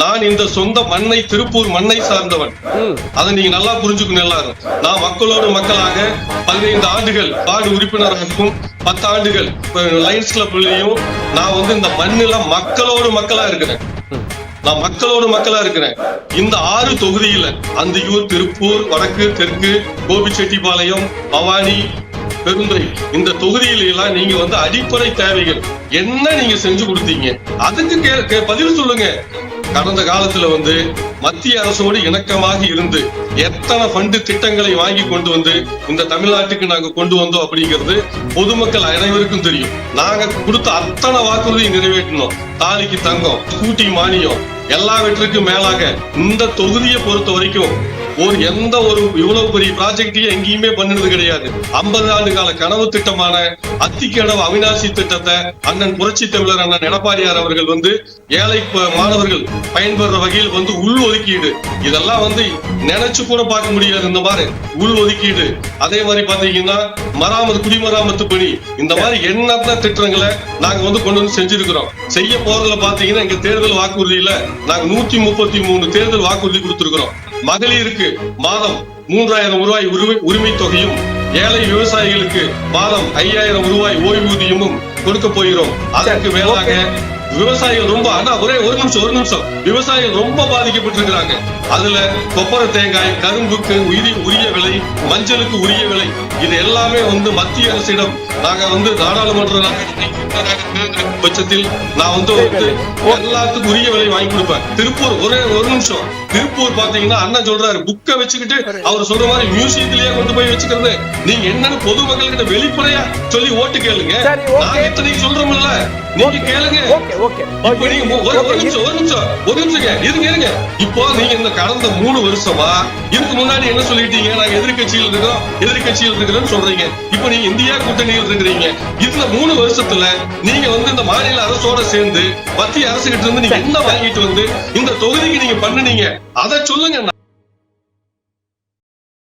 நான் இந்த சொந்த மண்ணை திருப்பூர் மண்ணை சார்ந்தவன். அதை நீங்க நல்லா புரிஞ்சுக்கணும் எல்லாரும். நான் மக்களோடு மக்களாக பதினைந்து ஆண்டுகள் வார்டு உறுப்பினராகவும் பத்து ஆண்டுகள் லைன்ஸ் கிளப்லயும் நான் வந்து இந்த மண்ணுல மக்களோடு மக்களா இருக்கிறேன். நான் மக்களோடு மக்களா இருக்கிறேன். இந்த ஆறு தொகுதியில அந்தியூர் திருப்பூர் வடக்கு தெற்கு கோபிச்செட்டிப்பாளையம் பவானி பெருந்துறை இந்த தொகுதியில எல்லாம் நீங்க வந்து அடிப்படை தேவைகள். என்ன நீங்க செஞ்சு கொடுத்தீங்க? அதுக்கு பதில் சொல்லுங்க. கடந்த காலத்துல வந்து மத்திய அரசோடு இணக்கமாக இருந்து எத்தனை ஃபண்டு திட்டங்களை வாங்கி கொண்டு வந்து இந்த தமிழ்நாட்டுக்கு நாங்க கொண்டு வந்தோம் அப்படிங்கிறது பொதுமக்கள் அனைவருக்கும் தெரியும். நாங்க கொடுத்த அத்தனை வாக்குறுதியை நிறைவேற்றணும் தாலிக்கு தங்கம் கூட்டி மானியம் எல்லாவற்றுக்கும் மேலாக இந்த தொகுதியை பொறுத்த வரைக்கும் ஒரு எந்த ஒரு இவ்வளவு பெரிய ப்ராஜெக்டையும் எங்கேயுமே பண்ணினது கிடையாது. ஐம்பது ஆண்டு கால கனவு திட்டமான அத்திக்கடவு அவினாசி திட்டத்தை அண்ணன் புரட்சி தமிழர் அண்ணன் எடப்பாடியார் அவர்கள் வந்து ஏழை மாணவர்கள் பயன்பெற வகையில் வந்து உள் ஒதுக்கீடு. இதெல்லாம் வந்து நினைச்சு கூட பார்க்க முடியாது. இந்த மாதிரி உள் ஒதுக்கீடு. அதே மாதிரி பாத்தீங்கன்னா மராமத்து குடிமராமத்து பணி. இந்த மாதிரி எண்ணற்ற திட்டங்களை நாங்க வந்து கொண்டு வந்து செஞ்சிருக்கிறோம். செய்ய போறதுல பாத்தீங்கன்னா எங்க தேர்தல் வாக்குறுதியில நாங்க நூத்தி முப்பத்தி மூணு தேர்தல் வாக்குறுதி கொடுத்திருக்கிறோம். மகளிருக்கு மாதம் மூன்றாயிரம் ரூபாய் உரிமை உரிமை தொகையும் ஏழை விவசாயிகளுக்கு மாதம் ஐயாயிரம் ரூபாய் ஓய்வூதியமும் கொடுக்க போகிறோம். அதற்கு மேலாக விவசாயிகள் ரொம்ப ஆனா ஒரே ஒரு நிமிஷம் ஒரு நிமிஷம். விவசாயிகள் ரொம்ப பாதிக்கப்பட்டிருக்கிறாங்க. அதுல கொப்பரை தேங்காய் கரும்புக்கு உரிய உரிய விலை மஞ்சளுக்கு உரிய விலை இது எல்லாமே வந்து மத்திய அரசிடம் நாங்க வந்து நாடாளுமன்ற பட்சத்தில் நான் வந்து எல்லாத்துக்கும் உரிய விலை வாங்கி கொடுப்பேன். திருப்பூர் ஒரே ஒரு நிமிஷம். திருப்பூர் பாத்தீங்கன்னா அண்ணன் சொல்றாரு புக்கை வச்சுக்கிட்டு அவர் சொல்ற மாதிரி மியூசியத்திலேயே கொண்டு போய் வச்சுக்கிறது. நீங்க என்னன்னு பொதுமக்கள் கிட்ட வெளிப்படையா சொல்லி ஓட்டு கேளுங்க. நாங்க இத்தனைக்கு சொல்றோம்ல? நீங்க கேளுங்க. இப்ப நீங்க ஒரு நிமிஷம் ஒரு நிமிஷம் ஒரு நிமிஷம் இருங்க இருங்க இப்போ நீங்க இந்த கடந்த மூணு வருஷமா இதுக்கு முன்னாடி என்ன சொல்லிட்டீங்க? நாங்க எதிர்க்கட்சியில் இருக்கோம் எதிர்க்கட்சியில் இருக்கிறோம்னு சொல்றீங்க. இப்போ நீங்க இந்தியா கூட்டணியில் இருக்கிறீங்க. இந்த மூணு வருஷத்துல நீங்க வந்து இந்த மாநில அரசோட சேர்ந்து மத்திய அரசு கிட்ட இருந்து நீங்க என்ன வாங்கிட்டு வந்து இந்த தொகுதிக்கு நீங்க பண்ணுனீங்க? அதை சொல்லுங்க